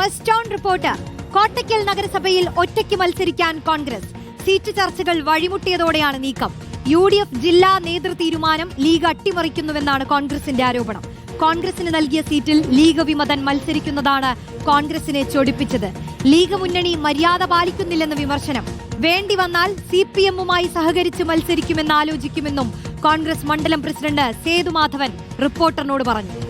First town report. Kottakkal നഗരസഭയിൽ ഒറ്റയ്ക്ക് മത്സരിക്കാൻ കോൺഗ്രസ്. സീറ്റ് ചർച്ചകൾ വഴിമുട്ടിയതോടെയാണ് നീക്കം. യു ഡി എഫ് ജില്ലാ നേതൃ തീരുമാനം ലീഗ് അട്ടിമറിക്കുന്നുവെന്നാണ് കോൺഗ്രസിന്റെ ആരോപണം. കോൺഗ്രസിന് നൽകിയ സീറ്റിൽ ലീഗ് വിമതൻ മത്സരിക്കുന്നതാണ് കോൺഗ്രസിനെ ചൊടിപ്പിച്ചത്. ലീഗ് മുന്നണി മര്യാദ പാലിക്കുന്നില്ലെന്ന വിമർശനം. വേണ്ടി വന്നാൽ സി പി എമ്മുമായി സഹകരിച്ച് മത്സരിക്കുമെന്ന് ആലോചിക്കുമെന്നും കോൺഗ്രസ് മണ്ഡലം പ്രസിഡന്റ് സേതുമാധവൻ റിപ്പോർട്ടറിനോട് പറഞ്ഞു.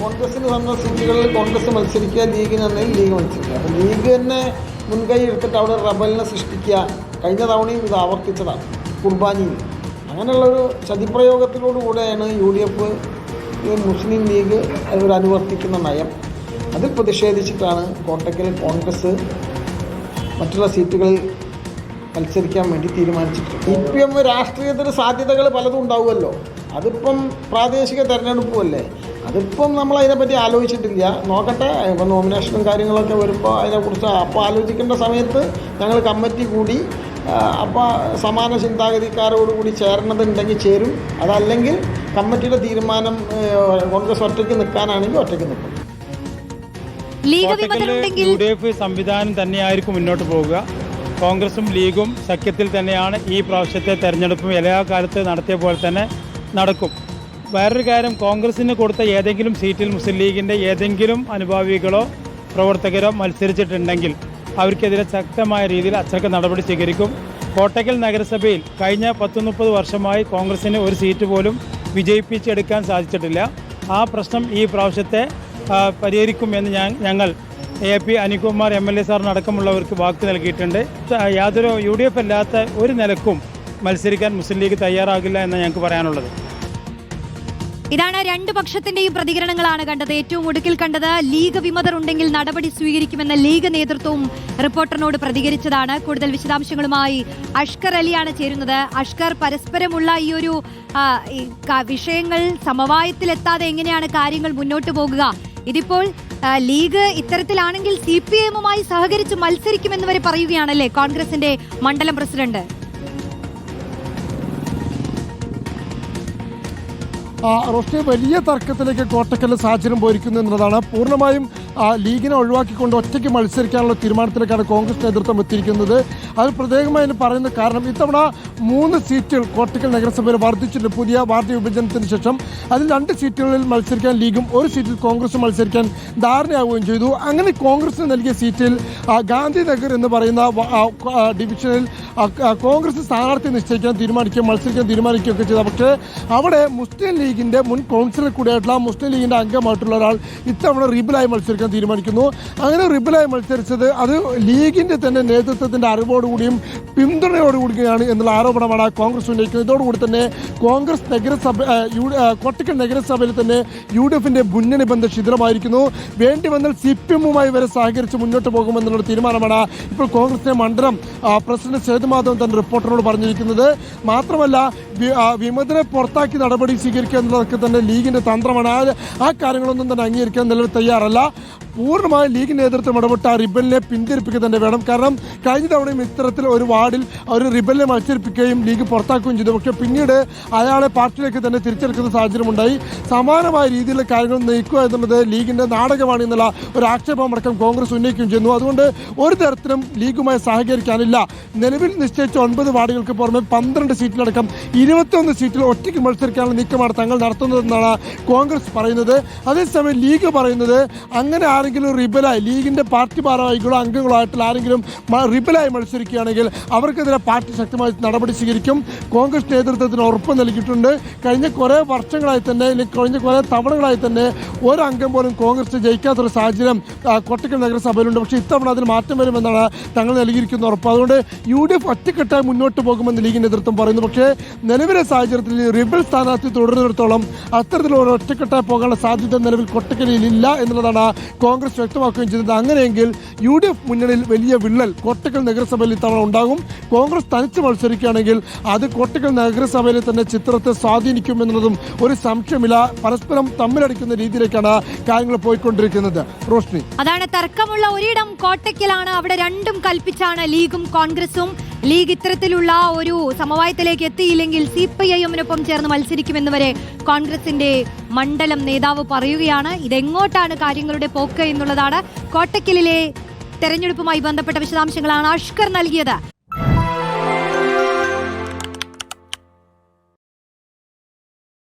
കോൺഗ്രസിന് വന്ന സീറ്റുകളിൽ കോൺഗ്രസ് മത്സരിക്കുക ലീഗിന് തന്നെ ലീഗ് മത്സരിക്കുക. അപ്പോൾ ലീഗ് തന്നെ മുൻകൈ എടുത്തിട്ട് അവിടെ റബലിനെ സൃഷ്ടിക്കുക. കഴിഞ്ഞ തവണയും ഇത് ആവർത്തിച്ചതാണ് കുർബാനിയിൽ അങ്ങനെയുള്ളൊരു ചതിപ്രയോഗത്തിലോടുകൂടെയാണ് U D F Muslim League അവർ അനുവർത്തിക്കുന്ന നയം. അതിൽ പ്രതിഷേധിച്ചിട്ടാണ് കോട്ടക്കൽ കോൺഗ്രസ് മറ്റുള്ള സീറ്റുകളിൽ മത്സരിക്കാൻ വേണ്ടി തീരുമാനിച്ചിട്ടുണ്ട് സി പി എം രാഷ്ട്രീയത്തിൽ സാധ്യതകൾ പലതും ഉണ്ടാവുമല്ലോ. അതിപ്പം പ്രാദേശിക തെരഞ്ഞെടുപ്പുമല്ലേ അതിപ്പം നമ്മൾ അതിനെപ്പറ്റി ആലോചിച്ചിട്ടില്ല. നോക്കട്ടെ ഇപ്പം നോമിനേഷനും കാര്യങ്ങളൊക്കെ വരുമ്പോൾ അതിനെക്കുറിച്ച് അപ്പോൾ ആലോചിക്കേണ്ട സമയത്ത് ഞങ്ങൾ കമ്മിറ്റി കൂടി അപ്പോൾ സമാന ചിന്താഗതിക്കാരോടുകൂടി ചേരണതുണ്ടെങ്കിൽ ചേരും. അതല്ലെങ്കിൽ കമ്മിറ്റിയുടെ തീരുമാനം കോൺഗ്രസ് ഒറ്റയ്ക്ക് നിൽക്കാനാണെങ്കിൽ ഒറ്റയ്ക്ക് നിൽക്കും. യു ഡി എഫ് സംവിധാനം തന്നെയായിരിക്കും മുന്നോട്ട് പോവുക. കോൺഗ്രസും ലീഗും സഖ്യത്തിൽ തന്നെയാണ് ഈ പ്രാവശ്യത്തെ തെരഞ്ഞെടുപ്പും എല്ലാ കാലത്ത് നടത്തിയ പോലെ തന്നെ നടക്കും. വേറൊരു കാര്യം കോൺഗ്രസിന് കൊടുത്ത ഏതെങ്കിലും സീറ്റിൽ മുസ്ലിം ലീഗിന്റെ ഏതെങ്കിലും അനുഭാവികളോ പ്രവർത്തകരോ മത്സരിച്ചിട്ടുണ്ടെങ്കിൽ അവർക്കെതിരെ ശക്തമായ രീതിയിൽ അച്ചടക്ക നടപടി സ്വീകരിക്കും. കോട്ടക്കൽ നഗരസഭയിൽ കഴിഞ്ഞ പത്ത് മുപ്പത് വർഷമായി കോൺഗ്രസിന് ഒരു സീറ്റ് പോലും വിജയിപ്പിച്ചെടുക്കാൻ സാധിച്ചിട്ടില്ല. ആ പ്രശ്നം ഈ പ്രാവശ്യത്തെ പരിഹരിക്കുമെന്ന് ഞാൻ ഞങ്ങൾ A P Anilkumar M L A സാറിനടക്കമുള്ളവർക്ക് വാക്ക് നൽകിയിട്ടുണ്ട്. യാതൊരു യു ഡി എഫ് അല്ലാത്ത ഒരു നിലക്കും മത്സരിക്കാൻ മുസ്ലിം ലീഗ് തയ്യാറാകില്ല എന്ന് ഞങ്ങൾക്ക് പറയാനുള്ളത്. ഇതാണ് രണ്ട് പക്ഷത്തിന്റെയും പ്രതികരണങ്ങളാണ് കണ്ടത്. ഏറ്റവും ഒടുക്കിൽ കണ്ടത് ലീഗ് വിമതർ ഉണ്ടെങ്കിൽ നടപടി സ്വീകരിക്കുമെന്ന ലീഗ് നേതൃത്വവും റിപ്പോർട്ടറിനോട് പ്രതികരിച്ചതാണ്. കൂടുതൽ വിശദാംശങ്ങളുമായി അഷ്കർ അലിയാണ് ചേരുന്നത്. അഷ്കർ പരസ്പരമുള്ള ഈ ഒരു വിഷയങ്ങൾ സമവായത്തിലെത്താതെ എങ്ങനെയാണ് കാര്യങ്ങൾ മുന്നോട്ട് പോകുക? ഇതിപ്പോൾ ലീഗ് ഇത്തരത്തിലാണെങ്കിൽ സി പി എമ്മുമായി സഹകരിച്ച് മത്സരിക്കുമെന്ന് വരെ പറയുകയാണല്ലേ കോൺഗ്രസിന്റെ മണ്ഡലം പ്രസിഡന്റ്? ആ, റോഷ്നി വലിയ തർക്കത്തിലേക്ക് കോട്ടക്കല്ല് സാഹചര്യം പോയിരിക്കുന്നു എന്നുള്ളതാണ് പൂർണമായും ലീഗിനെ ഒഴിവാക്കിക്കൊണ്ട് ഒറ്റയ്ക്ക് മത്സരിക്കാനുള്ള തീരുമാനത്തിലേക്കാണ് കോൺഗ്രസ് നേതൃത്വം എത്തിയിരിക്കുന്നത്. അത് പ്രത്യേകമായി പറയുന്ന കാരണം ഇത്തവണ മൂന്ന് സീറ്റുകൾ കോട്ടക്കൽ നഗരസഭയിൽ വർദ്ധിച്ചിട്ടുണ്ട്. പുതിയ വാർഡ് വിഭജനത്തിന് ശേഷം അതിൽ രണ്ട് സീറ്റുകളിൽ മത്സരിക്കാൻ ലീഗും ഒരു സീറ്റിൽ കോൺഗ്രസും മത്സരിക്കാൻ ധാരണയാവുകയും ചെയ്തു. അങ്ങനെ കോൺഗ്രസിന് നൽകിയ സീറ്റിൽ ഗാന്ധിനഗർ എന്ന് പറയുന്ന ഡിവിഷനിൽ കോൺഗ്രസ് സ്ഥാനാർത്ഥി നിശ്ചയിക്കാൻ തീരുമാനിക്കുകയും മത്സരിക്കാൻ തീരുമാനിക്കുകയൊക്കെ ചെയ്തു. പക്ഷേ അവിടെ മുസ്ലിം ലീഗിന്റെ മുൻ കൗൺസിലർ കൂടിയായിട്ടുള്ള മുസ്ലിം ലീഗിന്റെ അംഗമായിട്ടുള്ള ഒരാൾ ഇത്തവണ റിബലായി മത്സരിക്കാൻ തീരുമാനിക്കുന്നു. അങ്ങനെ റിബലായി മത്സരിച്ചത് അത് ലീഗിന്റെ തന്നെ നേതൃത്വത്തിന്റെ അറിവോടുകൂടിയും പിന്തുണയോടുകൂടിയാണ് എന്നുള്ള ആരോപണമാണ് കോൺഗ്രസ് ഉന്നയിക്കുന്നത്. ഇതോടുകൂടി തന്നെ കോൺഗ്രസ് നഗരസഭ കൊട്ടക്കൽ നഗരസഭയിൽ തന്നെ യു ഡി എഫിന്റെ മുന്നണി ബന്ധം ശിഥിലമായിരിക്കുന്നു. വേണ്ടി വന്നാൽ സി പി എമ്മുമായി വരെ സഹകരിച്ച് മുന്നോട്ട് പോകുമെന്നുള്ള തീരുമാനമാണ് ഇപ്പോൾ കോൺഗ്രസിന്റെ മണ്ഡലം പ്രസിഡന്റ് സേതുമാധവൻ തന്റെ റിപ്പോർട്ടറോട് പറഞ്ഞിരിക്കുന്നത്. മാത്രമല്ല വിമതനെ പുറത്താക്കി നടപടി സ്വീകരിക്കുക എന്നുള്ളതൊക്കെ തന്നെ ലീഗിന്റെ തന്ത്രമാണ്. ആ- കാര്യങ്ങളൊന്നും തന്നെ അംഗീകരിക്കാൻ നിലവിൽ തയ്യാറല്ല. പൂർണമായി ലീഗ് നേതൃത്വം ഇടപെട്ട ആ റിബലിനെ പിന്തിരിപ്പിക്കുക തന്നെ വേണം. കാരണം കഴിഞ്ഞ തവണയും ഇത്തരത്തിൽ ഒരു വാർഡിൽ ഒരു റിബലിനെ മത്സരിപ്പിക്കുകയും ലീഗ് പുറത്താക്കുകയും ചെയ്തു. പക്ഷേ പിന്നീട് അയാളെ പാർട്ടിയിലേക്ക് തന്നെ തിരിച്ചെടുക്കുന്ന സാഹചര്യമുണ്ടായി. സമാനമായ രീതിയിലുള്ള കാര്യങ്ങൾ നയിക്കുക എന്നുള്ളത് ലീഗിന്റെ നാടകമാണ് എന്നുള്ള ഒരു ആക്ഷേപമടക്കം കോൺഗ്രസ് ഉന്നയിക്കുകയും ചെയ്യുന്നു. അതുകൊണ്ട് ഒരു തരത്തിലും ലീഗുമായി സഹകരിക്കാനില്ല. നിലവിൽ നിശ്ചയിച്ച ഒൻപത് വാർഡുകൾക്ക് പുറമെ പന്ത്രണ്ട് സീറ്റിലടക്കം ഇരുപത്തിയൊന്ന് സീറ്റിൽ ഒറ്റയ്ക്ക് മത്സരിക്കാനുള്ള നീക്കമാണ് തങ്ങൾ നടത്തുന്നതെന്നാണ് കോൺഗ്രസ് പറയുന്നത്. അതേസമയം ലീഗ് പറയുന്നത് അങ്ങനെ ആരെങ്കിലും റിബലായി ലീഗിന്റെ പാർട്ടി ഭാരവാഹികളോ അംഗങ്ങളോ ആയിട്ടുള്ള ആരെങ്കിലും റിബലായി മത്സരിക്കുകയാണെങ്കിൽ അവർക്കെതിരെ പാർട്ടി ശക്തമായി നടപടി സ്വീകരിക്കും കോൺഗ്രസ് നേതൃത്വത്തിന് ഉറപ്പ് നൽകിയിട്ടുണ്ട്. കഴിഞ്ഞ കുറേ വർഷങ്ങളായി തന്നെ അല്ലെങ്കിൽ കഴിഞ്ഞ കുറേ തവണകളായി തന്നെ ഒരംഗം പോലും കോൺഗ്രസ് ജയിക്കാത്തൊരു സാഹചര്യം കൊട്ടക്കൽ നഗരസഭയിലുണ്ട്. പക്ഷേ ഇത്തവണ അതിന് മാറ്റം വരുമെന്നാണ് തങ്ങൾ നൽകിയിരിക്കുന്ന ഉറപ്പ്. അതുകൊണ്ട് യു ഡി എഫ് ഒറ്റക്കെട്ടായി മുന്നോട്ട് പോകുമെന്ന് ലീഗ് നേതൃത്വം പറയുന്നു. പക്ഷേ നിലവിലെ സാഹചര്യത്തിൽ റിബൽ സ്ഥാനാർത്ഥി തുടരുന്നിടത്തോളം അത്തരത്തിലുള്ള ഒറ്റക്കെട്ടായി പോകാനുള്ള സാധ്യത നിലവിൽ കൊട്ടക്കലിൽ ഇല്ല എന്നുള്ളതാണ് കോൺഗ്രസ് വ്യക്തമാക്കുകയും ചെയ്തത്. അങ്ങനെയെങ്കിൽ യു ഡി എഫ് മുന്നണിയിൽ വലിയ വിള്ളൽ കൊട്ടക്കൽ നഗരസഭയിൽ ഇത്തവണ ഉണ്ടാകും. കോൺഗ്രസ് തനിച്ച് മത്സരിക്കുകയാണെങ്കിൽ അത് കോട്ടക്കൽ നഗരസഭയിലെ തന്നെ ചിത്രത്തെ സ്വാധീനിക്കും എന്നുള്ളതും ഒരു സംശയമില്ല. പരസ്പരം തമ്മിലടിക്കുന്ന രീതിയിലേക്കാണ് കാര്യങ്ങൾ പോയിക്കൊണ്ടിരിക്കുന്നത്. റോഷ്നി. അതാണ് തർക്കമുള്ള ഒരിടം കോട്ടയ്ക്കലാണ്. അവിടെ രണ്ടും കൽപ്പിച്ചാണ് ലീഗും കോൺഗ്രസും. ലീഗ് ഇത്തരത്തിലുള്ള ഒരു സമവായത്തിലേക്ക് എത്തിയില്ലെങ്കിൽ സി പി ഐ എമ്മിനൊപ്പം ചേർന്ന് മത്സരിക്കുമെന്ന് വരെ കോൺഗ്രസിന്റെ മണ്ഡലം നേതാവ് പറയുകയാണ്. ഇതെങ്ങോട്ടാണ് കാര്യങ്ങളുടെ പോക്ക് എന്നുള്ളതാണ് കോട്ടക്കലിലെ തെരഞ്ഞെടുപ്പുമായി ബന്ധപ്പെട്ട വിശദാംശങ്ങളാണ് അഷ്കർ നൽകിയത്.